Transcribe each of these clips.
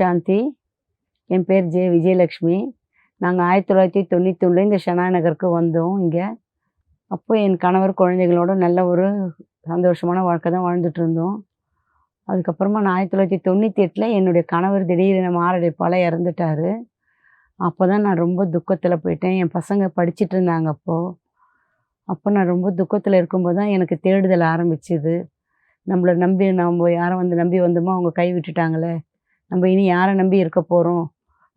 சாந்தி. என் பேர் ஜே விஜயலக்ஷ்மி. நாங்கள் ஆயிரத்தி தொள்ளாயிரத்தி தொண்ணூற்றி ஒன்றில் இந்த ஷனா நகருக்கு வந்தோம் இங்கே. அப்போ என் கணவர் குழந்தைகளோட நல்ல ஒரு சந்தோஷமான வாழ்க்கை தான் வாழ்ந்துட்டு இருந்தோம். அதுக்கப்புறமா நான் ஆயிரத்தி தொள்ளாயிரத்தி தொண்ணூற்றி எட்டில் என்னுடைய கணவர் திடீரென மாரடைப்பால் இறந்துட்டாரு. அப்போ தான் நான் ரொம்ப துக்கத்தில் போயிட்டேன். என் பசங்க படிச்சிட்டு இருந்தாங்க அப்போது அப்போ நான் ரொம்ப துக்கத்தில் இருக்கும்போது தான் எனக்கு தேடுதல் ஆரம்பிச்சுது. நம்மளை நம்பி நம்ம யாரை வந்து நம்பி வந்தோமோ அவங்க கை விட்டுட்டாங்களே. நம்ம இனி யாரை நம்பி இருக்க போகிறோம்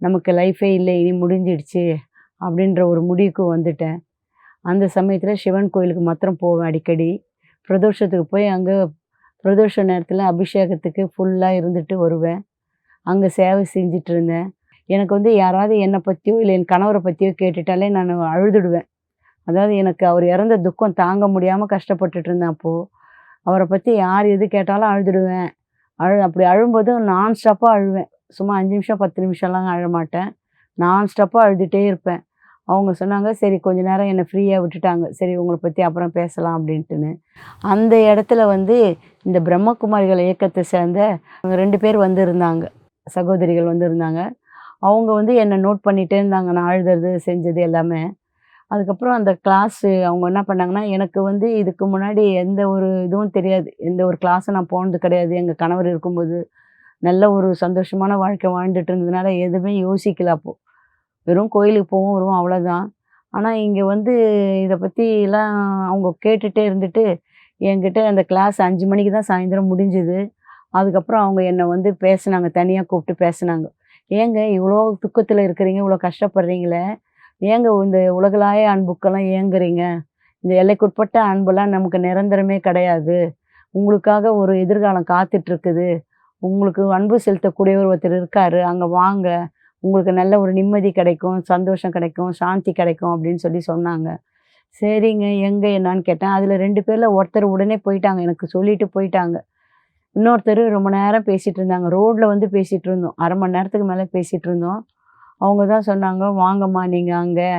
நமக்கு லைஃபே இல்லை இனி முடிஞ்சிடுச்சு அப்படின்ற ஒரு முடிவுக்கு வந்துட்டேன். அந்த சமயத்தில் சிவன் கோயிலுக்கு மாத்திரம் போவேன் அடிக்கடி. பிரதோஷத்துக்கு போய் அங்கே பிரதோஷ நேரத்தில் அபிஷேகத்துக்கு ஃபுல்லாக இருந்துட்டு வருவேன். அங்கே சேவை செஞ்சுட்டு இருந்தேன். எனக்கு வந்து யாராவது என்னை பற்றியோ இல்லை என் கணவரை பற்றியோ கேட்டுட்டாலே நான் அழுதுடுவேன். அதாவது எனக்கு அவர் இறந்த துக்கம் தாங்க முடியாமல் கஷ்டப்பட்டுட்டு இருந்தேன் அப்போது அவரை பற்றி யார் எது கேட்டாலும் அழுதுடுவேன். அழு அப்படி அழும்போது நான் ஸ்டாப்பாக அழுவேன். சும்மா அஞ்சு நிமிஷம் பத்து நிமிஷம்லாம் அழ மாட்டேன். நான் ஸ்டாப்பாக அழுதுகிட்டே இருப்பேன். அவங்க சொன்னாங்க சரி கொஞ்ச நேரம் என்னை ஃப்ரீயாக விட்டுட்டாங்க. சரி உங்களை பற்றி அப்புறம் பேசலாம் அப்படின்ட்டுன்னு. அந்த இடத்துல வந்து இந்த பிரம்மகுமாரிகள் இயக்கத்தை சேர்ந்த அவங்க ரெண்டு பேர் வந்து இருந்தாங்க சகோதரிகள் வந்து இருந்தாங்க அவங்க வந்து என்னை நோட் பண்ணிகிட்டே இருந்தாங்க. நான் அழுதுறது செஞ்சது எல்லாமே. அதுக்கப்புறம் அந்த கிளாஸு அவங்க என்ன பண்ணாங்கன்னா எனக்கு வந்து இதுக்கு முன்னாடி எந்த ஒரு இதுவும் தெரியாது. எந்த ஒரு கிளாஸும் நான் போனது கிடையாது. எங்கள் கணவர் இருக்கும்போது நல்ல ஒரு சந்தோஷமான வாழ்க்கை வாழ்ந்துட்டு இருந்ததுனால எதுவுமே யோசிக்கல அப்போது வெறும் கோயிலுக்கு போவோம் வருவோம் அவ்வளோதான் ஆனால் இங்கே வந்து இதை பற்றிலாம் அவங்க கேட்டுகிட்டே இருந்துட்டு என்கிட்ட அந்த கிளாஸ் அஞ்சு மணிக்கு தான் சாயந்தரம் முடிஞ்சுது. அதுக்கப்புறம் அவங்க என்னை வந்து பேசினாங்க தனியாக கூப்பிட்டு பேசினாங்க. ஏங்க இவ்வளோ துக்கத்தில் இருக்கிறீங்க இவ்வளோ கஷ்டப்படுறீங்களே. ஏங்க இந்த உலகளாய அன்புக்கெல்லாம் ஏங்குறீங்க? இந்த எல்லைக்குட்பட்ட அன்பெல்லாம் நமக்கு நிரந்தரமே கிடையாது. உங்களுக்காக ஒரு எதிர்காலம் காத்துட்ருக்குது. உங்களுக்கு அன்பு செலுத்தக்கூடியவர் ஒருத்தர் இருக்காரு. அங்கே வாங்க. உங்களுக்கு நல்ல ஒரு நிம்மதி கிடைக்கும் சந்தோஷம் கிடைக்கும் சாந்தி கிடைக்கும் அப்படின்னு சொல்லி சொன்னாங்க. சரிங்க. எங்கே என்னான்னு கேட்டேன். அதில் ரெண்டு பேரில் ஒருத்தர் உடனே போயிட்டாங்க. எனக்கு சொல்லிட்டு போயிட்டாங்க. இன்னொருத்தர் ரொம்ப நேரம் பேசிகிட்டு இருந்தாங்க. ரோட்டில் வந்து பேசிகிட்டு இருந்தோம். அரை மணி நேரத்துக்கு மேலே பேசிகிட்டு இருந்தோம். அவங்க தான் சொன்னாங்க வாங்கம்மா நீங்கள் அங்கே.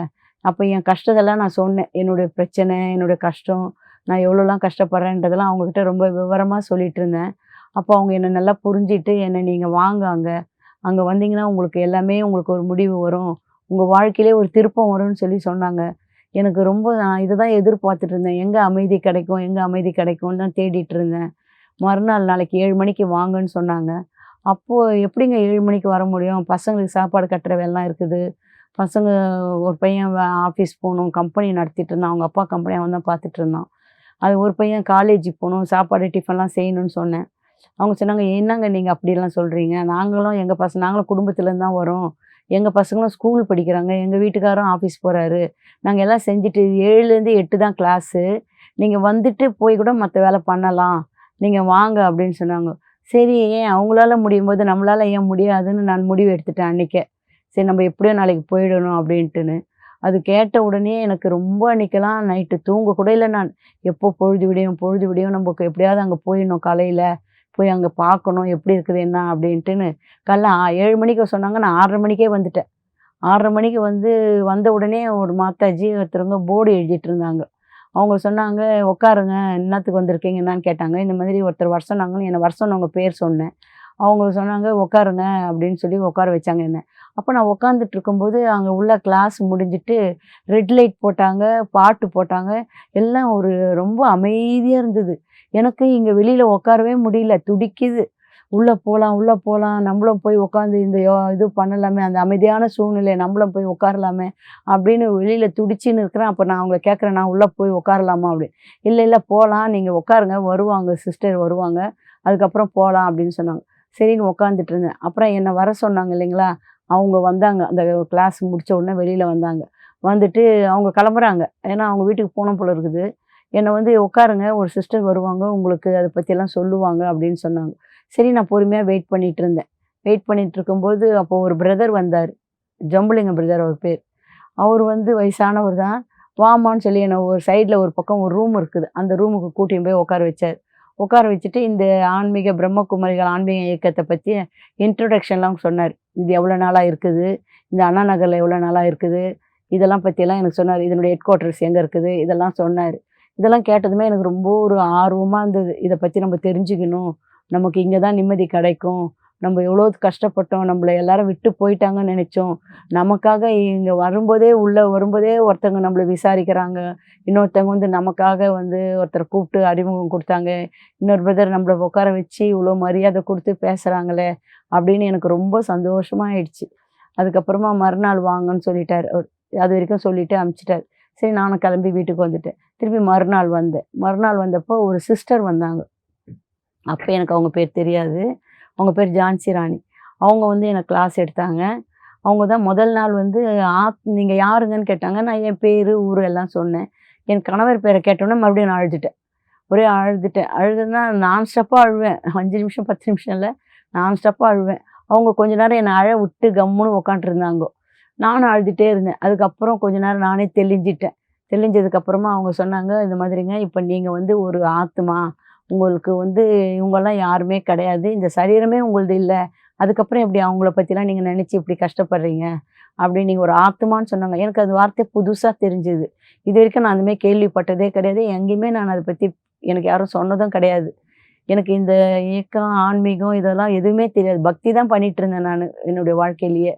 அப்போ என் கஷ்டத்தெல்லாம் நான் சொன்னேன். என்னுடைய பிரச்சனை என்னுடைய கஷ்டம் நான் எவ்வளோலாம் கஷ்டப்படுறேன்றதெல்லாம் அவங்கக்கிட்ட ரொம்ப விவரமாக சொல்லிட்டு இருந்தேன் அப்போ அவங்க என்னை நல்லா புரிஞ்சிட்டு என்னை நீங்கள் வாங்க அங்கே. அங்கே வந்தீங்கன்னா உங்களுக்கு எல்லாமே உங்களுக்கு ஒரு முடிவு வரும். உங்கள் வாழ்க்கையிலே ஒரு திருப்பம் வரும்னு சொல்லி சொன்னாங்க. எனக்கு ரொம்ப நான் இதை தான் எதிர்பார்த்துட்டு இருந்தேன் எங்கே அமைதி கிடைக்கும் எங்கே அமைதி கிடைக்கும்னு தான் தேடிட்டு இருந்தேன் மறுநாள் நாளைக்கு ஏழு மணிக்கு வாங்கன்னு சொன்னாங்க. அப்போது எப்படிங்க ஏழு மணிக்கு வர முடியும்? பசங்களுக்கு சாப்பாடு கட்டுற வேலைலாம் இருக்குது. பசங்க ஒரு பையன் ஆஃபீஸ் போகணும் கம்பெனி நடத்திட்டு இருந்தான். அவங்க அப்பா கம்பெனி அவன் தான் பார்த்துட்டு இருந்தான். அது ஒரு பையன் காலேஜுக்கு போகணும் சாப்பாடு டிஃபன்லாம் செய்யணும்னு சொன்னேன். அவங்க சொன்னாங்க என்னங்க நீங்கள் அப்படிலாம் சொல்கிறீங்க நாங்களும் எங்கள் பசங்க நாங்களும் குடும்பத்துலேருந்து தான் வரோம். எங்கள் பசங்களும் ஸ்கூல் படிக்கிறாங்க. எங்கள் வீட்டுக்காரரும் ஆஃபீஸ் போகிறாரு நாங்கள் எல்லாம் செஞ்சுட்டு ஏழுலேருந்து எட்டு தான் கிளாஸு நீங்கள் வந்துட்டு போய் கூட மற்ற வேலை பண்ணலாம். நீங்கள் வாங்க அப்படின்னு சொன்னாங்க. சரி ஏன் அவங்களால முடியும் போது நம்மளால ஏன் முடியாதுன்னு நான் முடிவு எடுத்துட்டேன் அன்றைக்கே சரி நம்ம எப்படியோ நாளைக்கு போயிடணும் அப்படின்ட்டுன்னு. அது கேட்ட உடனே எனக்கு ரொம்ப அன்றைக்கெல்லாம் நைட்டு தூங்க கூட இல்லை நான். எப்போ பொழுது விடியும் பொழுது விடியும் நமக்கு எப்படியாவது அங்கே போயிடணும் காலையில். போய் அங்கே பார்க்கணும் எப்படி இருக்குது என்ன அப்படின்ட்டுன்னு. காலைல ஏழு மணிக்கு சொன்னாங்க நான் ஆறரை மணிக்கே வந்துட்டேன். ஆறரை மணிக்கு வந்து வந்த உடனே ஒரு மாத்தாஜி ஒருத்தருங்க போர்டு எழுதிட்டு இருந்தாங்க. அவங்க சொன்னாங்க உட்காருங்க என்னத்துக்கு வந்திருக்கீங்க என்னன்னு கேட்டாங்க. இந்த மாதிரி ஒருத்தர் வர சொன்னாங்கன்னு என்னை வர சொன்னவங்க பேர் சொன்னேன். அவங்க சொன்னாங்க உட்காருங்க அப்படின்னு சொல்லி உட்கார வச்சாங்க என்ன. அப்போ நான் உட்காந்துட்டு இருக்கும்போது அங்கே உள்ள கிளாஸ் முடிஞ்சிட்டு ரெட் லைட் போட்டாங்க பாட்டு போட்டாங்க. எல்லாம் ஒரு ரொம்ப அமைதியாக இருந்தது. எனக்கு இங்கே வெளியில் உட்காரவே முடியல துடிக்குது. உள்ளே போகலாம் உள்ளே போகலாம் நம்மளும் போய் உட்காந்து இந்த யோ இது பண்ணலாமே அந்த அமைதியான சூழ்நிலை நம்மளும் போய் உட்காரலாமே அப்படின்னு வெளியில் துடிச்சின்னு இருக்கிறேன். அப்போ நான் அவங்கள கேட்குறேன் நான் உள்ளே போய் உட்காரலாமா அப்படி. இல்லை இல்லை போகலாம் நீங்கள் உட்காருங்க வருவாங்க சிஸ்டர் வருவாங்க அதுக்கப்புறம் போகலாம் அப்படின்னு சொன்னாங்க. சரின்னு உட்காந்துட்டு இருந்தேன். அப்புறம் என்னை வர சொன்னாங்க இல்லைங்களா? அவங்க வந்தாங்க. அந்த கிளாஸ் முடித்த உடனே வெளியில் வந்தாங்க. வந்துட்டு அவங்க கிளம்புறாங்க. ஏன்னா அவங்க வீட்டுக்கு போன போல இருக்குது. என்னை வந்து உட்காருங்க ஒரு சிஸ்டர் வருவாங்க உங்களுக்கு அதை பற்றியெல்லாம் சொல்லுவாங்க அப்படின்னு சொன்னாங்க. சரி நான் பொறுமையாக வெயிட் பண்ணிகிட்டு இருந்தேன். வெயிட் பண்ணிகிட்டு இருக்கும்போது அப்போ ஒரு பிரதர் வந்தார். ஜம்புலிங்க பிரதர் அவர் பேர். அவர் வந்து வயசானவர் தான். வாமான்னு சொல்லி என்னை ஒரு சைடில் ஒரு பக்கம் ஒரு ரூம் இருக்குது. அந்த ரூமுக்கு கூட்டியும் போய் உட்கார வச்சார். உட்கார வச்சுட்டு இந்த ஆன்மீக பிரம்மகுமாரிகள் ஆன்மீக இயக்கத்தை பற்றி இன்ட்ரொடக்ஷன்லாம் சொன்னார். இது எவ்வளோ நாளாக இருக்குது? இந்த அண்ணா நகரில் எவ்வளோ நாளாக இருக்குது? இதெல்லாம் பற்றியெல்லாம் எனக்கு சொன்னார். இதனுடைய ஹெட் குவார்ட்டர்ஸ் எங்கே இருக்குது? இதெல்லாம் சொன்னார். இதெல்லாம் கேட்டதுமே எனக்கு ரொம்ப ஒரு ஆர்வமாக இருந்தது. இதை பற்றி நம்ம தெரிஞ்சுக்கணும். நமக்கு இங்கே தான் நிம்மதி கிடைக்கும். நம்ம எவ்வளோ கஷ்டப்பட்டோம் நம்மளை எல்லாரும் விட்டு போயிட்டாங்கன்னு நினச்சோம். நமக்காக இங்கே வரும்போதே உள்ளே வரும்போதே ஒருத்தவங்க நம்மளை விசாரிக்கிறாங்க. இன்னொருத்தவங்க வந்து நமக்காக வந்து ஒருத்தரை கூப்பிட்டு அறிமுகம் கொடுத்தாங்க. இன்னொரு பிரதர் நம்மளை உட்கார வச்சு இவ்வளோ மரியாதை கொடுத்து பேசுகிறாங்களே அப்படின்னு எனக்கு ரொம்ப சந்தோஷமா ஆயிடுச்சு. அதுக்கப்புறமா மறுநாள் வாங்கன்னு சொல்லிட்டார். அவர் அது வரைக்கும் சொல்லிவிட்டு அனுப்பிச்சிட்டார் சரி நானும் கிளம்பி வீட்டுக்கு வந்துட்டேன். திருப்பி மறுநாள் வந்தேன். மறுநாள் வந்தப்போ ஒரு சிஸ்டர் வந்தாங்க. அப்போ எனக்கு அவங்க பேர் தெரியாது. அவங்க பேர் ஜான்சி ராணி. அவங்க வந்து எனக்கு கிளாஸ் எடுத்தாங்க. அவங்க தான் முதல் நாள் வந்து ஆத் நீங்கள் யாருங்கன்னு கேட்டாங்க. நான் என் பேர் ஊர் எல்லாம் சொன்னேன். என் கணவர் பேரை கேட்டோன்னே மறுபடியும் நான் அழுதுட்டேன். ஒரே அழுதுட்டேன். அழுதுன்னா நான் ஸ்டப்பாக அழுவேன். அஞ்சு நிமிஷம் பத்து நிமிஷம் இல்லை. நான் ஸ்டப்பாக அழுவேன். அவங்க கொஞ்ச நேரம் என்னை அழ விட்டு கம்முன்னு உக்காண்ட்ருந்தாங்க. நானும் அழுதுகிட்டே இருந்தேன். அதுக்கப்புறம் கொஞ்ச நேரம் நானே தெளிஞ்சிட்டேன். தெளிஞ்சதுக்கப்புறமா அவங்க சொன்னாங்க இந்த மாதிரிங்க இப்போ நீங்கள் வந்து ஒரு ஆத்துமா உங்களுக்கு வந்து இவங்கெல்லாம் யாருமே கிடையாது. இந்த சரீரமே உங்களுது இல்லை. அதுக்கப்புறம் எப்படி அவங்கள பற்றிலாம் நீங்கள் நினச்சி இப்படி கஷ்டப்படுறீங்க? அப்படின்னு நீங்கள் ஒரு ஆத்மான்னு சொன்னாங்க. எனக்கு அது வார்த்தை புதுசாக தெரிஞ்சுது. இது வரைக்கும் நான் அதுமாதிரி கேள்விப்பட்டதே கிடையாது. எங்கேயுமே நான் அதை பற்றி எனக்கு யாரும் சொன்னதும் கிடையாது. எனக்கு இந்த இயக்கம் ஆன்மீகம் இதெல்லாம் எதுவுமே தெரியாது. பக்தி தான் பண்ணிட்டு இருந்தேன் நான் என்னுடைய வாழ்க்கையிலேயே.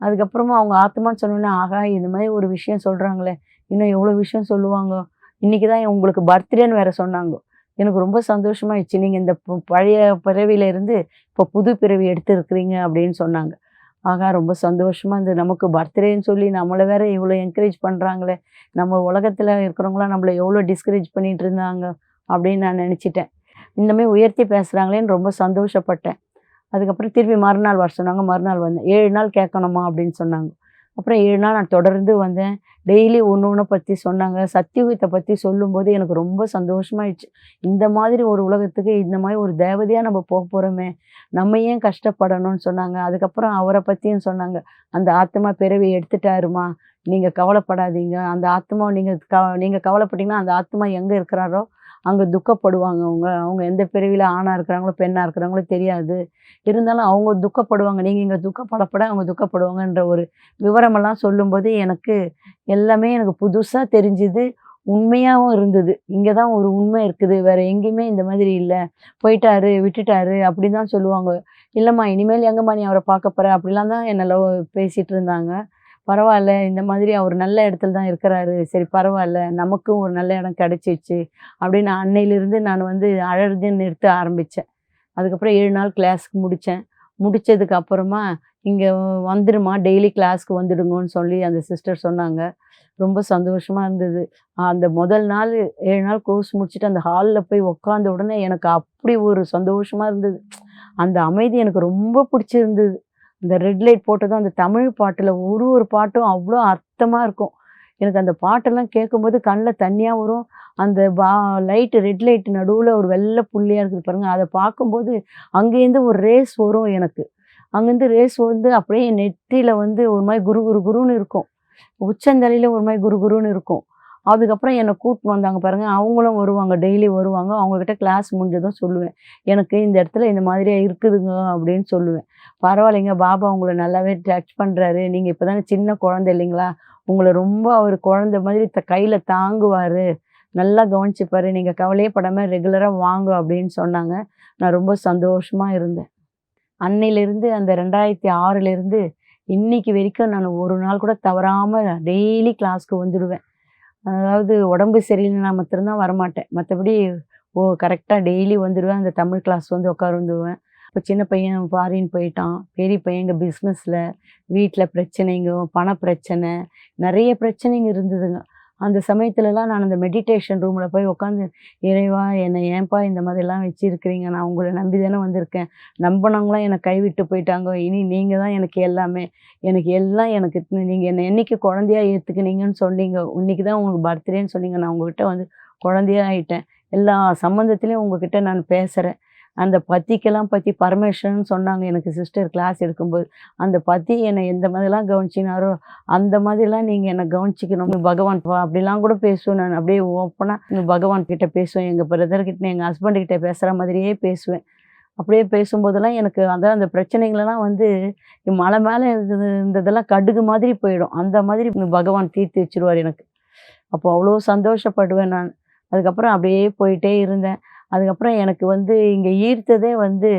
அதுக்கப்புறமா அவங்க ஆத்மான்னு சொன்னோன்னே ஆகா இது மாதிரி ஒரு விஷயம் சொல்கிறாங்களே இன்னும் எவ்வளோ விஷயம் சொல்லுவாங்க? இன்றைக்கி தான் உங்களுக்கு பர்த்டேன்னு வேறு சொன்னாங்க. எனக்கு ரொம்ப சந்தோஷமாயிடுச்சு. நீங்கள் இந்த பழைய பிறவியில இருந்து இப்போ புது பிறவி எடுத்துருக்குறீங்க அப்படின்னு சொன்னாங்க. ஆகா ரொம்ப சந்தோஷமாக இருந்தது. நமக்கு பர்த்டேன்னு சொல்லி நம்மளை வேற இவ்வளோ என்கரேஜ் பண்ணுறாங்களே நம்ம உலகத்தில் இருக்கிறவங்களாம் நம்மளை எவ்வளோ டிஸ்கரேஜ் பண்ணிட்டு இருந்தாங்க அப்படின்னு நான் நினச்சிட்டேன். இந்த உயர்த்தி பேசுகிறாங்களேன்னு ரொம்ப சந்தோஷப்பட்டேன். அதுக்கப்புறம் திருப்பி மறுநாள் வர சொன்னாங்க. மறுநாள் வந்தேன். ஏழு நாள் கேட்கணுமா அப்படின்னு சொன்னாங்க. அப்புறம் ஏழு நாள் நான் தொடர்ந்து வந்தேன். டெய்லி ஒன்று ஒன்று பற்றி சொன்னாங்க. சத்தியுகத்தை பற்றி சொல்லும்போது எனக்கு ரொம்ப சந்தோஷமாயிடுச்சு. இந்த மாதிரி ஒரு உலகத்துக்கு இந்த மாதிரி ஒரு தேவதையாக நம்ம போக போகிறோமே நம்ம ஏன் கஷ்டப்படணும்னு சொன்னாங்க. அதுக்கப்புறம் அவரை பற்றியும் சொன்னாங்க. அந்த ஆத்மா பிறவி எடுத்துட்டாருமா. நீங்கள் கவலைப்படாதீங்க. அந்த ஆத்மா நீங்கள் க நீங்கள் கவலைப்பட்டீங்கன்னா அந்த ஆத்மா எங்கே இருக்கிறாரோ அங்கே துக்கப்படுவாங்க. அவங்க அவங்க எந்த பிரிவில் ஆணாக இருக்கிறாங்களோ பெண்ணாக இருக்கிறாங்களோ தெரியாது. இருந்தாலும் அவங்க துக்கப்படுவாங்க. நீங்கள் இங்கே துக்கப்படப்பட அவங்க துக்கப்படுவாங்கன்ற ஒரு விவரமெல்லாம் சொல்லும்போது எனக்கு எல்லாமே எனக்கு புதுசாக தெரிஞ்சுது. உண்மையாகவும் இருந்தது. இங்கே தான் ஒரு உண்மை இருக்குது. வேறு எங்கேயுமே இந்த மாதிரி இல்லை. போயிட்டாரு விட்டுட்டாரு அப்படி தான் சொல்லுவாங்க. இல்லைம்மா இனிமேல் எங்கம்மா நீ அவரை பார்க்க போகிற அப்படிலாம் தான் என்னை லவ் பேசிகிட்டு இருந்தாங்க. பரவாயில்ல இந்த மாதிரி அவர் நல்ல இடத்துல தான் இருக்கிறாரு. சரி பரவாயில்ல நமக்கும் ஒரு நல்ல இடம் கிடச்சிச்சு அப்படின்னு அன்னையிலிருந்து நான் வந்து அழகு நிறுத்த ஆரம்பித்தேன் அதுக்கப்புறம் ஏழு நாள் கிளாஸ்க்கு முடித்தேன் முடித்ததுக்கு அப்புறமா இங்கே வந்துடுமா டெய்லி கிளாஸ்க்கு வந்துடுங்கன்னு சொல்லி அந்த சிஸ்டர் சொன்னாங்க. ரொம்ப சந்தோஷமாக இருந்தது. அந்த முதல் நாள் ஏழு நாள் கோர்ஸ் முடிச்சுட்டு அந்த ஹாலில் போய் உட்காந்த உடனே எனக்கு அப்படி ஒரு சந்தோஷமாக இருந்தது. அந்த அமைதி எனக்கு ரொம்ப பிடிச்சிருந்தது. இந்த ரெட் லைட் போட்டதும் அந்த தமிழ் பாட்டில் ஒரு ஒரு பாட்டும் அவ்வளோ அர்த்தமாக இருக்கும். எனக்கு அந்த பாட்டெல்லாம் கேட்கும்போது கண்ணில் தண்ணியாக வரும். அந்த பா லைட்டு ரெட் லைட் நடுவில் ஒரு வெள்ளை புள்ளியாக இருக்குது பாருங்கள் அதை பார்க்கும்போது அங்கேருந்து ஒரு ரேஸ் வரும் எனக்கு. அங்கேருந்து ரேஸ் வந்து அப்படியே நெற்றியில் வந்து ஒரு மாதிரி குரு குரு குருன்னு இருக்கும். உச்சந்தலையில் ஒரு மாதிரி குரு குருன்னு இருக்கும். அதுக்கப்புறம் என்னை கூட்டின்னு வந்தாங்க பாருங்க. அவங்களும் வருவாங்க டெய்லி வருவாங்க. அவங்கக்கிட்ட கிளாஸ் முடிஞ்சதும் சொல்லுவேன். எனக்கு இந்த இடத்துல இந்த மாதிரியாக இருக்குதுங்க அப்படின்னு சொல்லுவேன். பரவாயில்லைங்க பாபா உங்களை நல்லாவே டச் பண்ணுறாரு நீங்கள் இப்போ தானே சின்ன குழந்தை இல்லைங்களா? உங்களை ரொம்ப அவர் குழந்தை மாதிரி த கையில் தாங்குவார். நல்லா கவனிச்சுப்பாரு. நீங்கள் கவலையே படாமல் ரெகுலராக வாங்க அப்படின்னு சொன்னாங்க. நான் ரொம்ப சந்தோஷமாக இருந்தேன். அன்னையிலேருந்து அந்த ரெண்டாயிரத்தி ஆறுலேருந்து இன்னைக்கு வரைக்கும் நான் ஒரு நாள் கூட தவறாமல் டெய்லி கிளாஸ்க்கு வந்துடுவேன். அதாவது உடம்பு சரியில்லைனா மட்டும்தான் வரமாட்டேன். மற்றபடி ஓ கரெக்டாக டெய்லி வந்துடுவேன் அந்த தமிழ் கிளாஸ் வந்து உட்காருந்துவேன் இப்போ சின்ன பையன் ஃபாரின் போயிட்டான். பெரிய பையன் இங்கே பிஸ்னஸில் வீட்டில் பிரச்சனைங்க பண பிரச்சனை நிறைய பிரச்சனைங்க இருந்ததுங்க. அந்த சமயத்துலலாம் நான் அந்த மெடிடேஷன் ரூமில் போய் உட்காந்து இறைவா என்னை ஏன்பா இந்த மாதிரிலாம் வச்சுருக்கிறீங்க? நான் உங்களை நம்பி தானே வந்திருக்கேன். நம்பினவங்களாம் என்னை கைவிட்டு போயிட்டாங்க. இனி நீங்கள் தான் எனக்கு எல்லாமே. எனக்கு எல்லாம் எனக்கு நீங்கள் என்னை என்னைக்கு குழந்தையா ஏற்றுக்குனீங்கன்னு சொன்னீங்க. இன்னைக்கு தான் உங்களுக்கு பர்த்டேன்னு சொன்னீங்க. நான் உங்ககிட்ட வந்து குழந்தையா ஆகிட்டேன் எல்லா சம்மந்தத்துலேயும் உங்ககிட்ட நான் பேசுகிறேன் அந்த பத்திக்கெல்லாம் பற்றி பரமேஸ்வரன் சொன்னாங்க. எனக்கு சிஸ்டர் கிளாஸ் எடுக்கும்போது அந்த பத்தி என்னை எந்த மாதிரிலாம் கவனிச்சினாரோ அந்த மாதிரிலாம் நீங்கள் என்னை கவனிச்சிக்கணும். பகவான் பா அப்படிலாம் கூட பேசுவேன் நான். அப்படியே ஓப்பனாக பகவான் கிட்டே பேசுவேன். எங்கள் பிரதர்கிட்ட எங்கள் ஹஸ்பண்டுக்கிட்ட பேசுகிற மாதிரியே பேசுவேன். அப்படியே பேசும்போதெல்லாம் எனக்கு அந்த அந்த பிரச்சனைகளெல்லாம் வந்து மலை மேலே இருந்தது இருந்ததெல்லாம் கடுகு மாதிரி போயிடும். அந்த மாதிரி பகவான் தீர்த்து வச்சிருவார் எனக்கு. அப்போ அவ்வளோ சந்தோஷப்படுவேன் நான். அதுக்கப்புறம் அப்படியே போயிட்டே இருந்தேன். அதுக்கப்புறம் எனக்கு வந்து இங்கே ஈர்த்ததே வந்து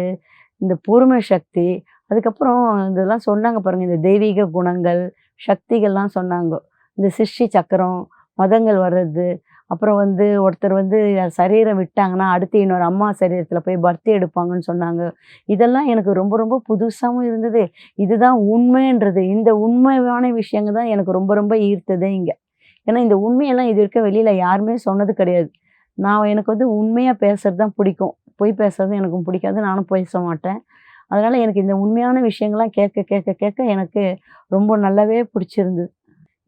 இந்த பொறுமை சக்தி. அதுக்கப்புறம் இதெல்லாம் சொன்னாங்க பாருங்கள் இந்த தெய்வீக குணங்கள் சக்திகள்லாம் சொன்னாங்க. இந்த சிஷ்டி சக்கரம் மதங்கள் வர்றது அப்புறம் வந்து ஒருத்தர் வந்து சரீரம் விட்டாங்கன்னா அடுத்து இன்னொரு அம்மா சரீரத்தில் போய் பர்த்தி எடுப்பாங்கன்னு சொன்னாங்க. இதெல்லாம் எனக்கு ரொம்ப ரொம்ப புதுசாகவும் இருந்தது. இதுதான் உண்மைன்றது. இந்த உண்மையான விஷயங்கள் தான் எனக்கு ரொம்ப ரொம்ப ஈர்த்ததே இங்கே. ஏன்னா இந்த உண்மையெல்லாம் இது இருக்க வெளியில் யாருமே சொன்னது கிடையாது. நான் எனக்கு வந்து உண்மையாக பேசுறது தான் பிடிக்கும். பொய் பேசுறது எனக்கு பிடிக்காது. நானும் பேச மாட்டேன். அதனால் எனக்கு இந்த உண்மையான விஷயங்கள்லாம் கேட்க கேட்க கேட்க எனக்கு ரொம்ப நல்லாவே பிடிச்சிருந்தது.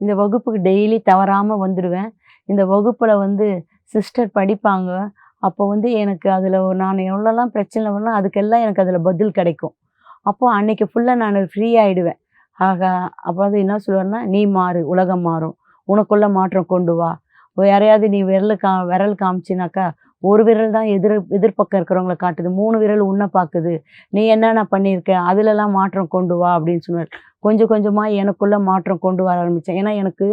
இந்த வகுப்புக்கு டெய்லி தவறாமல் வந்துடுவேன். இந்த வகுப்பில் வந்து சிஸ்டர் படிப்பாங்க. அப்போ வந்து எனக்கு அதில் நான் எவ்வளோலாம் பிரச்சனை வரலாம் அதுக்கெல்லாம் எனக்கு அதில் பதில் கிடைக்கும். அப்போது அன்னைக்கு ஃபுல்லாக நான் ஃப்ரீ ஆகிடுவேன் ஆகா அப்போ வந்து என்ன சொல்லுவேன்னா நீ மாறு உலகம் மாறும். உனக்குள்ளே மாற்றம் கொண்டு வா. யாரையாவது நீ விரல் கா விரல் காமிச்சினாக்கா ஒரு விரல் தான் எதிர் எதிர்பக்கம் இருக்கிறவங்கள காட்டுது. மூணு விரல் உன்னை பார்க்குது. நீ என்னென்ன பண்ணியிருக்க? அதுலலாம் மாற்றம் கொண்டு வா அப்படின்னு சொன்னார் கொஞ்சம் கொஞ்சமாக எனக்குள்ளே மாற்றம் கொண்டு வர ஆரம்பித்தேன் ஏன்னா எனக்கு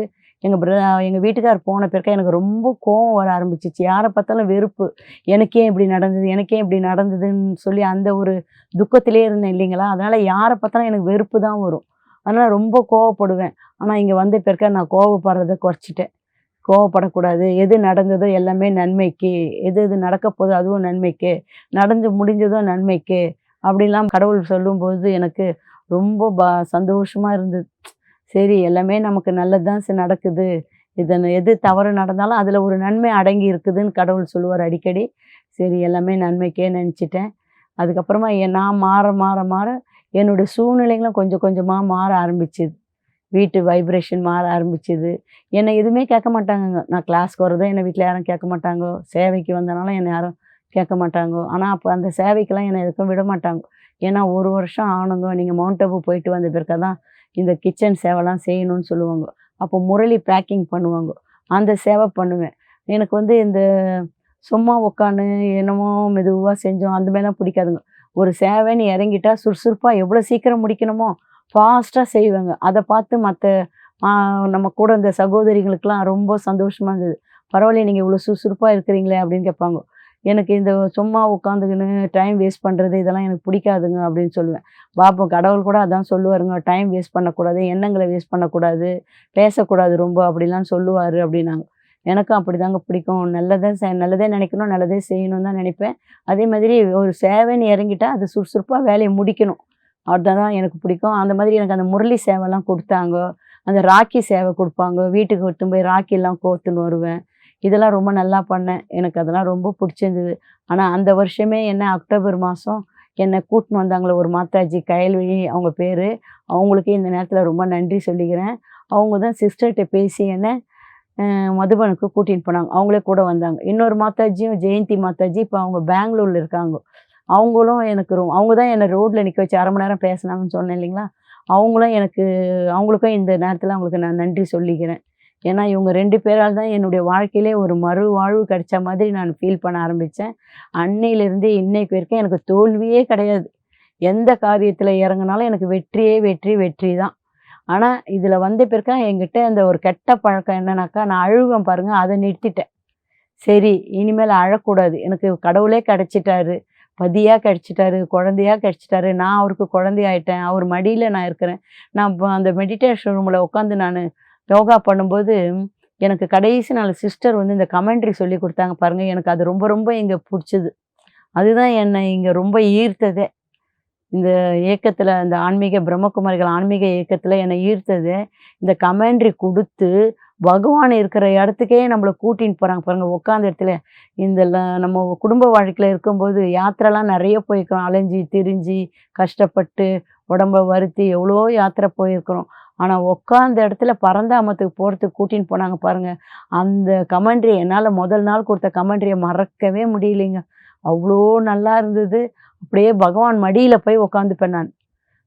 எங்கள் பிர எங்கள் வீட்டுக்கார் போன பிறக்க எனக்கு ரொம்ப கோவம் வர ஆரம்பிச்சிச்சு. யாரை பார்த்தாலும் வெறுப்பு. எனக்கே இப்படி நடந்தது? எனக்கே இப்படி நடந்ததுன்னு சொல்லி அந்த ஒரு துக்கத்திலே இருந்தேன் இல்லைங்களா? அதனால் யாரை பார்த்தாலும் எனக்கு வெறுப்பு தான் வரும். அதனால் ரொம்ப கோவப்படுவேன். ஆனால் இங்கே வந்த பிறக்க நான் கோவப்படுறதை குறைச்சிட்டேன். கோவப்படக்கூடாது. எது நடந்ததோ எல்லாமே நன்மைக்கு. எது எது நடக்க போதோ அதுவும் நன்மைக்கு. நடந்து முடிஞ்சதும் நன்மைக்கு. அப்படிலாம் கடவுள் சொல்லும்போது எனக்கு ரொம்ப ப சந்தோஷமாக இருந்தது. சரி எல்லாமே நமக்கு நல்லது தான் நடக்குது. இதன் எது தவறு நடந்தாலும் அதில் ஒரு நன்மை அடங்கி இருக்குதுன்னு கடவுள் சொல்லுவார் அடிக்கடி. சரி எல்லாமே நன்மைக்கே நினச்சிட்டேன். அதுக்கப்புறமா என் நான் மாற மாற மாற என்னுடைய சூழ்நிலைகளும் கொஞ்சம் கொஞ்சமாக மாற ஆரம்பிச்சுது. வீட்டு வைப்ரேஷன் மாற ஆரம்பிச்சுது. என்னை எதுவுமே கேட்க மாட்டாங்கங்க. நான் கிளாஸ்க்கு வரதோ என்னை வீட்டில் யாரும் கேட்க மாட்டாங்க. சேவைக்கு வந்தனால என்னை யாரும் கேட்க மாட்டாங்கோ. ஆனால் அப்போ அந்த சேவைக்கெல்லாம் என்னை எதுக்கும் விட மாட்டாங்க. ஏன்னா ஒரு வருஷம் ஆனுங்க நீங்கள் மவுண்ட் அபு போயிட்டு வந்த பிறகு தான் இந்த கிச்சன் சேவைலாம் செய்யணும்னு சொல்லுவாங்க. அப்போ முரளி பேக்கிங் பண்ணுவாங்க. அந்த சேவை பண்ணுவேன். எனக்கு வந்து இந்த சும்மா உட்காந்து என்னமோ மெதுவாக செஞ்சோம். அந்த மாதிரிலாம் பிடிக்காதுங்க. ஒரு சேவைன்னு இறங்கிட்டா சுறுசுறுப்பாக எவ்வளோ சீக்கிரம் முடிக்கணுமோ ஃபாஸ்ட்டாக செய்வேங்க. அதை பார்த்து மற்ற நம்ம கூட இந்த சகோதரிகளுக்கெல்லாம் ரொம்ப சந்தோஷமாக இருந்தது. பரவாயில்ல நீங்கள் இவ்வளோ சுறுசுறுப்பாக இருக்கிறீங்களே அப்படின்னு கேட்பாங்க. எனக்கு இந்த சும்மா உட்காந்துக்கின்னு டைம் வேஸ்ட் பண்ணுறது இதெல்லாம் எனக்கு பிடிக்காதுங்க அப்படின்னு சொல்லுவேன். பாப்போம் கடவுள் கூட அதான் சொல்லுவாருங்க டைம் வேஸ்ட் பண்ணக்கூடாது எண்ணங்களை வேஸ்ட் பண்ணக்கூடாது பேசக்கூடாது ரொம்ப அப்படிலாம் சொல்லுவார் அப்படின்னாங்க. எனக்கும் அப்படி தாங்க பிடிக்கும். நல்லதே செ நல்லதே நினைக்கணும் நல்லதே செய்யணும் தான் நினைப்பேன். அதே மாதிரி ஒரு சேவைன்னு இறங்கிட்டா அது சுறுசுறுப்பாக வேலையை முடிக்கணும். அதுதான் எனக்கு பிடிக்கும். அந்த மாதிரி எனக்கு அந்த முரளி சேவைலாம் கொடுத்தாங்க. அந்த ராக்கி சேவை கொடுப்பாங்க. வீட்டுக்கு எடுத்துன்னு போய் ராக்கிலாம் கோத்துன்னு வருவேன். இதெல்லாம் ரொம்ப நல்லா பண்ணேன். எனக்கு அதெல்லாம் ரொம்ப பிடிச்சிருந்தது. ஆனால் அந்த வருஷமே என்ன அக்டோபர் மாதம் என்னை கூட்டின்னு வந்தாங்களே ஒரு மாதாஜி கயல்வழி அவங்க பேர். அவங்களுக்கு இந்த நேரத்தில் ரொம்ப நன்றி சொல்லிக்கிறேன். அவங்க தான் சிஸ்டர்கிட்ட பேசி என்ன மதுபனுக்கு கூட்டின்னு போனாங்க. அவங்களே கூட வந்தாங்க. இன்னொரு மாதாஜியும் ஜெயந்தி மாதாஜி இப்போ அவங்க பெங்களூரில் இருக்காங்க. அவங்களும் எனக்கு ரொம்ப அவங்க தான் என்னை ரோட்டில் நிற்க வச்சு அரை மணி நேரம் பேசினாங்கன்னு சொன்னேன் இல்லைங்களா? அவங்களும் எனக்கு அவங்களுக்கும் இந்த நேரத்தில் அவங்களுக்கு நான் நன்றி சொல்லிக்கிறேன். ஏன்னா இவங்க ரெண்டு பேரால் தான் என்னுடைய வாழ்க்கையிலே ஒரு மறு வாழ்வு கிடைச்ச மாதிரி நான் ஃபீல் பண்ண ஆரம்பித்தேன் அன்னையிலேருந்து இன்னைக்கு வரைக்கும் எனக்கு தோல்வியே கிடையாது. எந்த காரியத்தில் இறங்கினாலும் எனக்கு வெற்றியே வெற்றி வெற்றி தான். ஆனால் இதில் வந்த பிறக்க என்கிட்ட அந்த ஒரு கெட்ட பழக்கம் என்னன்னாக்கா நான் அழுவேன் பாருங்கள் அதை நிறுத்திட்டேன். சரி இனிமேல் அழக்கூடாது. எனக்கு கடவுளே கிடச்சிட்டாரு. பதியாக கிடச்சிட்டாரு குழந்தையா கிடச்சிட்டாரு. நான் அவருக்கு குழந்தையாயிட்டேன் அவர் மடியில் நான் இருக்கிறேன். நான் இப்போ அந்த மெடிடேஷன் ரூமில் உட்காந்து நான் யோகா பண்ணும்போது எனக்கு கடைசி நாள் சிஸ்டர் வந்து இந்த கமெண்ட்ரி சொல்லி கொடுத்தாங்க பாருங்கள் எனக்கு அது ரொம்ப ரொம்ப இங்கே பிடிச்சது. அதுதான் என்னை இங்கே ரொம்ப ஈர்த்ததே. இந்த இயக்கத்தில் இந்த ஆன்மீக பிரம்மகுமாரிகள் ஆன்மீக இயக்கத்தில் என்னை ஈர்த்தது. இந்த கமெண்ட்ரி கொடுத்து பகவான் இருக்கிற இடத்துக்கே நம்மளை கூட்டின்னு போகிறாங்க பாருங்க உட்காந்த இடத்துல இந்த நம்ம குடும்ப வாழ்க்கையில் இருக்கும்போது யாத்திரைலாம் நிறைய போயிருக்கிறோம். அலைஞ்சி திரிஞ்சு கஷ்டப்பட்டு உடம்ப வருத்தி எவ்வளோ யாத்திரை போயிருக்கிறோம். ஆனால் உட்காந்த இடத்துல பரந்தாமத்துக்கு போகிறதுக்கு கூட்டின்னு போனாங்க பாருங்க. அந்த கமெண்ட்ரி என்னால் முதல் நாள் கொடுத்த கமெண்ட்ரியை மறக்கவே முடியலைங்க. அவ்வளோ நல்லா இருந்தது. அப்படியே பகவான் மடியில் போய் உட்காந்துப்பேன் நான்.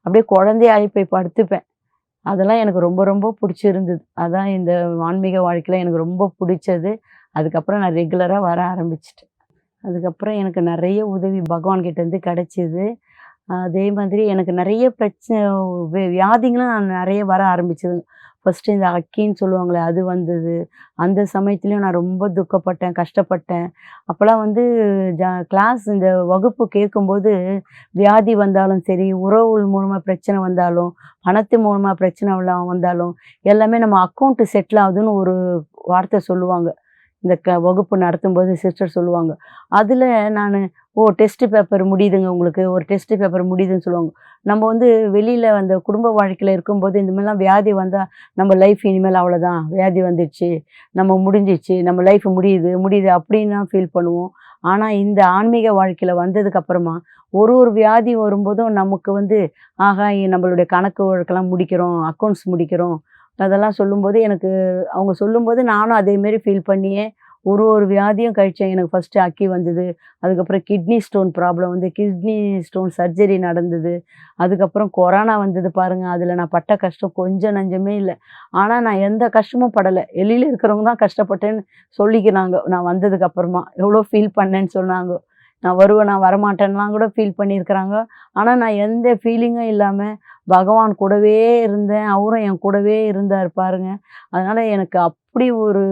அப்படியே குழந்தையாகி போய் படுத்துப்பேன். அதெல்லாம் எனக்கு ரொம்ப ரொம்ப பிடிச்சிருந்தது. அதான் இந்த ஆன்மீக வாழ்க்கையில் எனக்கு ரொம்ப பிடிச்சது. அதுக்கப்புறம் நான் ரெகுலராக வர ஆரம்பிச்சிட்டேன். அதுக்கப்புறம் எனக்கு நிறைய உதவி பகவான்கிட்டேருந்து கிடச்சிது. அதே மாதிரி எனக்கு நிறைய பிரச்சனை வியாதிங்களும் நான் நிறைய வர ஆரம்பிச்சது. ஃபஸ்ட்டு இந்த அக்கின்னு சொல்லுவாங்களே அது வந்தது. அந்த சமயத்துலேயும் நான் ரொம்ப துக்கப்பட்டேன் கஷ்டப்பட்டேன். அப்போல்லாம் வந்து ஜா கிளாஸ் இந்த வகுப்பு கேட்கும்போது வியாதி வந்தாலும் சரி உறவு மூலமாக பிரச்சனை வந்தாலும் பணத்து மூலமாக பிரச்சனை வந்தாலும் எல்லாமே நம்ம அக்கௌண்ட்டு செட்டில் ஆகுதுன்னு ஒரு வார்த்தை சொல்லுவாங்க. இந்த க வகுப்பு நடத்தும்போது சிஸ்டர் சொல்லுவாங்க. அதில் நான் ஓ டெஸ்ட் பேப்பர் முடியுதுங்க உங்களுக்கு ஒரு டெஸ்ட் பேப்பர் முடியுதுன்னு சொல்லுவாங்க. நம்ம வந்து வெளியில் அந்த குடும்ப வாழ்க்கையில் இருக்கும்போது இந்த மாதிரிலாம் வியாதி வந்தால் நம்ம லைஃப் இனிமேல் அவ்வளோதான் வியாதி வந்துடுச்சு நம்ம முடிஞ்சிச்சு நம்ம லைஃப் முடியுது முடியுது அப்படின்னு ஃபீல் பண்ணுவோம். ஆனால் இந்த ஆன்மீக வாழ்க்கையில் வந்ததுக்கப்புறமா ஒரு ஒரு வியாதி வரும்போதும் நமக்கு வந்து ஆகா நம்மளுடைய கணக்கு வழக்கெல்லாம் முடிக்கிறோம் அக்கௌண்ட்ஸ் முடிக்கிறோம் அதெல்லாம் சொல்லும்போது எனக்கு அவங்க சொல்லும்போது நானும் அதேமாரி ஃபீல் பண்ணியே ஒரு ஒரு வியாதியும் கழிச்சேன். எனக்கு ஃபஸ்ட்டு அக்கி வந்தது. அதுக்கப்புறம் கிட்னி ஸ்டோன் ப்ராப்ளம் வந்து கிட்னி ஸ்டோன் சர்ஜரி நடந்தது. அதுக்கப்புறம் கொரோனா வந்தது பாருங்கள் அதில் நான் பட்ட கஷ்டம் கொஞ்சம் நஞ்சமே இல்லை. ஆனால் நான் எந்த கஷ்டமும் படலை. எளியில் இருக்கிறவங்க தான் கஷ்டப்பட்டேன்னு சொல்லிக்கிறாங்க. நான் வந்ததுக்கப்புறமா எவ்வளோ ஃபீல் பண்ணேன்னு சொன்னாங்க. நான் வருவேன் நான் வரமாட்டேன்லாம் கூட ஃபீல் பண்ணியிருக்கிறாங்க. ஆனால் நான் எந்த ஃபீலிங்கும் இல்லாமல் பகவான் கூடவே இருந்தேன். அவரும் என் கூடவே இருந்தார் பாருங்க. அதனால் எனக்கு அப்படி ஒரு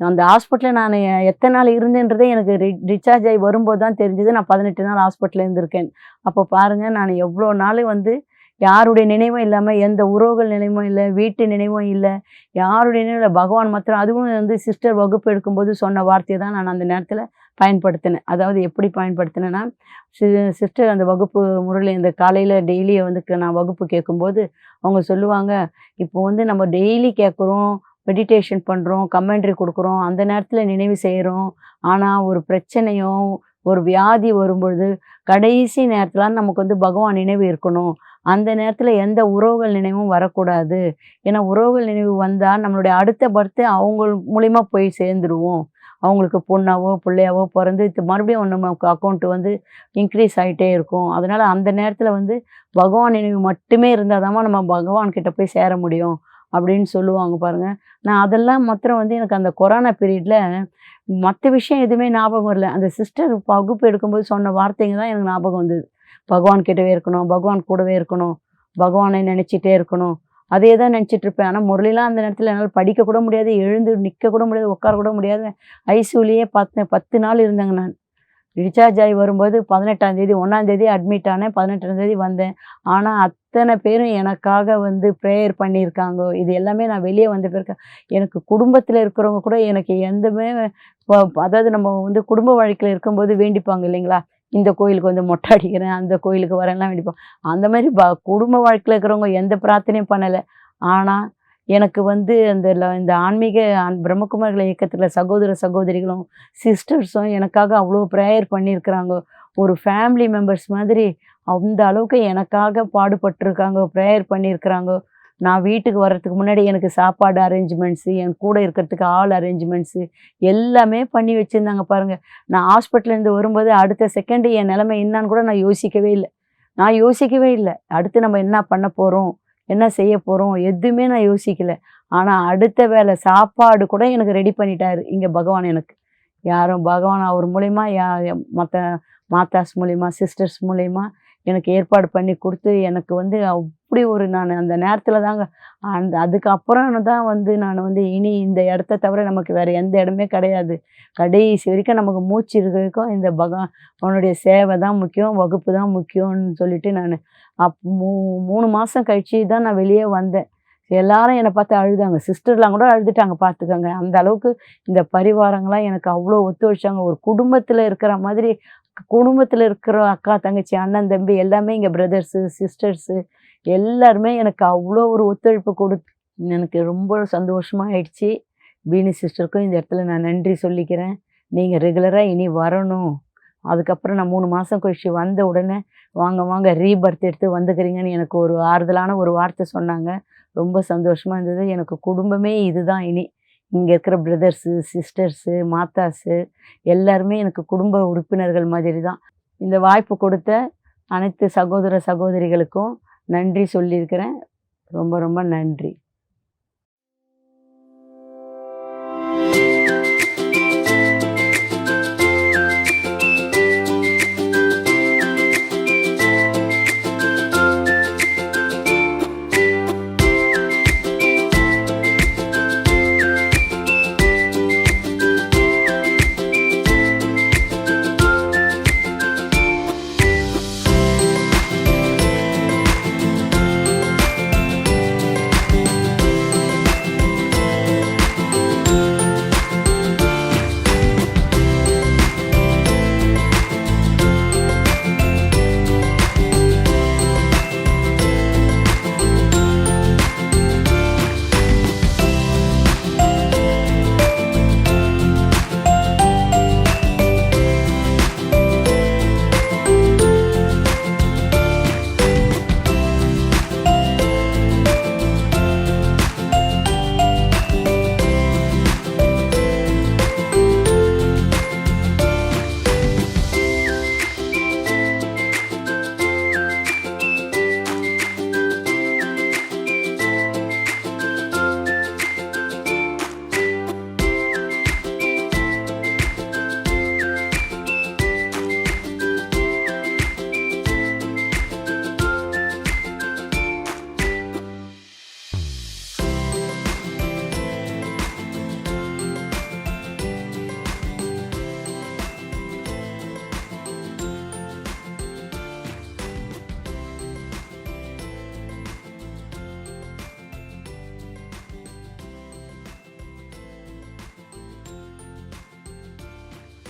அந்த ஹாஸ்பிட்டலில் நான் எத்தனை நாள் இருந்தேன்றதே எனக்கு டிஸ்சார்ஜ் ஆகி வரும்போது தான் தெரிஞ்சது. நான் பதினெட்டு நாள் ஹாஸ்பிட்டலில் இருந்திருக்கேன். அப்போ பாருங்கள் நான் எவ்வளோ நாள் வந்து யாருடைய நினைவும் இல்லாமல் எந்த உறவுகள் நினைவும் இல்லை வீட்டு நினைவும் இல்லை யாருடைய நினைவும் இல்லை பகவான் மாத்திரம் அதுவும் வந்து சிஸ்டர் வகுப்பு எடுக்கும்போது சொன்ன வார்த்தையை தான் நான் அந்த நேரத்தில் பயன்படுத்தினேன் அதாவது எப்படி பயன்படுத்தினேன்னா சிஸ்டர் அந்த வகுப்பு முறையில் இந்த காலையில் டெய்லியை வந்து நான் வகுப்பு கேட்கும்போது அவங்க சொல்லுவாங்க இப்போ வந்து நம்ம டெய்லி கேட்குறோம் மெடிடேஷன் பண்ணுறோம் கமெண்ட்ரி கொடுக்குறோம் அந்த நேரத்தில் நினைவு செய்கிறோம் ஆனால் ஒரு பிரச்சனையோ ஒரு வியாதி வரும்பொழுது கடைசி நேரத்தில் நமக்கு வந்து பகவான் நினைவு இருக்கணும். அந்த நேரத்தில் எந்த உறவுகள் நினைவும் வரக்கூடாது. ஏன்னா உறவுகள் நினைவு வந்தால் நம்மளுடைய அடுத்த பர்த்து அவங்க மூலிமா போய் சேர்ந்துருவோம். அவங்களுக்கு பொண்ணாவோ பிள்ளையாவோ பிறந்து மறுபடியும் நம்ம அக்கௌண்ட் வந்து இன்க்ரீஸ் ஆகிட்டே இருக்கும். அதனால் அந்த நேரத்தில் வந்து பகவான் நினைவு மட்டுமே இருந்தால் தான் நம்ம பகவான்கிட்ட போய் சேர முடியும் அப்படின்னு சொல்லுவாங்க பாருங்கள் நான் அதெல்லாம் மாத்திரம் வந்து எனக்கு அந்த கொரோனா பீரியடில் மற்ற விஷயம் எதுவுமே ஞாபகம் வரல. அந்த சிஸ்டர் வகுப்பு எடுக்கும்போது சொன்ன வார்த்தைங்க தான் எனக்கு ஞாபகம் வந்தது. பகவான் கிட்டவே இருக்கணும் பகவான் கூடவே இருக்கணும் பகவானை நினச்சிட்டே இருக்கணும். அதே தான் நினச்சிட்டு இருப்பேன் ஆனால் முரளிலாம் அந்த நேரத்தில் என்னால் படிக்க கூட முடியாது எழுந்து நிற்க கூட முடியாது உட்கார கூட முடியாது. ஐசியூலேயே பத்து பத்து நாள் இருந்தேங்க நான். டிஸ்சார்ஜ் ஆகி வரும்போது பதினெட்டாம் தேதி ஒன்றாம் தேதி அட்மிட் ஆனேன் பதினெட்டாம் தேதி வந்தேன். ஆனால் அத்தனை பேரும் எனக்காக வந்து ப்ரேயர் பண்ணியிருக்காங்க. இது எல்லாமே நான் வெளியே வந்த பிறகு எனக்கு குடும்பத்தில் இருக்கிறவங்க கூட எனக்கு எந்தமே அதாவது நம்ம வந்து குடும்ப வாழ்க்கையில் இருக்கும்போது வேண்டிப்பாங்க இல்லைங்களா? இந்த கோயிலுக்கு வந்து மொட்டை அடிக்கிறேன் அந்த கோயிலுக்கு வரேன்லாம் வெடிப்போம். அந்த மாதிரி ப குடும்ப வாழ்க்கையில் இருக்கிறவங்க எந்த பிரார்த்தனையும் பண்ணலை. ஆனால் எனக்கு வந்து அந்த இந்த ஆன்மீக பிரம்மகுமார்கள் இயக்கத்தில் சகோதர சகோதரிகளும் சிஸ்டர்ஸும் எனக்காக அவ்வளோ ப்ரேயர் பண்ணியிருக்கிறாங்க. ஒரு ஃபேமிலி மெம்பர்ஸ் மாதிரி அந்த அளவுக்கு எனக்காக பாடுபட்டிருக்காங்க ப்ரேயர் பண்ணியிருக்கிறாங்க. நான் வீட்டுக்கு வர்றதுக்கு முன்னாடி எனக்கு சாப்பாடு அரேஞ்ச்மெண்ட்ஸு என் கூட இருக்கிறதுக்கு ஆள் அரேஞ்ச்மெண்ட்ஸு எல்லாமே பண்ணி வச்சுருந்தாங்க பாருங்கள் நான் ஹாஸ்பிட்டல்லேருந்து வரும்போது அடுத்த செகண்டு என் நிலமை என்னன்னு கூட நான் யோசிக்கவே இல்லை. நான் யோசிக்கவே இல்லை. அடுத்து நம்ம என்ன பண்ண போகிறோம் என்ன செய்ய போகிறோம் எதுவுமே நான் யோசிக்கலை. ஆனால் அடுத்த வேளை சாப்பாடு கூட எனக்கு ரெடி பண்ணிட்டாரு இங்கே பகவான் எனக்கு. யாரும் பகவான் அவர் மூலிமா யா மற்ற மாத்தாஸ் மூலிமா சிஸ்டர்ஸ் மூலிமா எனக்கு ஏற்பாடு பண்ணி கொடுத்து எனக்கு வந்து அப்படி ஒரு நான் அந்த நேரத்தில் தாங்க அந்த அதுக்கப்புறம் தான் வந்து நான் வந்து இனி இந்த இடத்த தவிர நமக்கு வேறு எந்த இடமே கிடையாது. கடைசி வரைக்கும் நமக்கு மூச்சு இருக்கிறதுக்கும் இந்த பகவான் அவனுடைய சேவை தான் முக்கியம் வகுப்பு தான் முக்கியம்னு சொல்லிட்டு நான் அப் மூ மூணு மாதம் கழிச்சு தான் நான் வெளியே வந்தேன். எல்லாரும் என்னை பார்த்து அழுதாங்க. சிஸ்டர்லாம் கூட அழுதுட்டாங்க பார்த்துக்கோங்க. அந்த அளவுக்கு இந்த பரிவாரங்களாம் எனக்கு அவ்வளோ ஒத்துழைச்சாங்க ஒரு குடும்பத்தில் இருக்கிற மாதிரி குடும்பத்தில் இருக்கிற அக்கா தங்கச்சி அண்ணன் தம்பி எல்லாமே இங்கே பிரதர்ஸு சிஸ்டர்ஸு எல்லாருமே எனக்கு அவ்வளோ ஒரு ஒத்துழைப்பு கொடு எனக்கு ரொம்ப சந்தோஷமாக ஆயிடுச்சு. பீனி சிஸ்டருக்கும் இந்த இடத்துல நான் நன்றி சொல்லிக்கிறேன். நீங்கள் ரெகுலராக இனி வரணும். அதுக்கப்புறம் நான் மூணு மாதம் கழிச்சு வந்த உடனே வாங்க வாங்க ரீபர்த் எடுத்து வந்துக்கிறீங்கன்னு எனக்கு ஒரு ஆறுதலான ஒரு வார்த்தை சொன்னாங்க. ரொம்ப சந்தோஷமாக இருந்தது. எனக்கு குடும்பமே இதுதான் இனி. இங்கே இருக்கிற பிரதர்ஸு சிஸ்டர்ஸு மாத்தாஸு எல்லாருமே எனக்கு குடும்ப உறுப்பினர்கள் மாதிரி தான் இந்த வாய்ப்பு கொடுத்த அனைத்து சகோதர சகோதரிகளுக்கும் நன்றி சொல்லியிருக்கிறேன். ரொம்ப ரொம்ப நன்றி.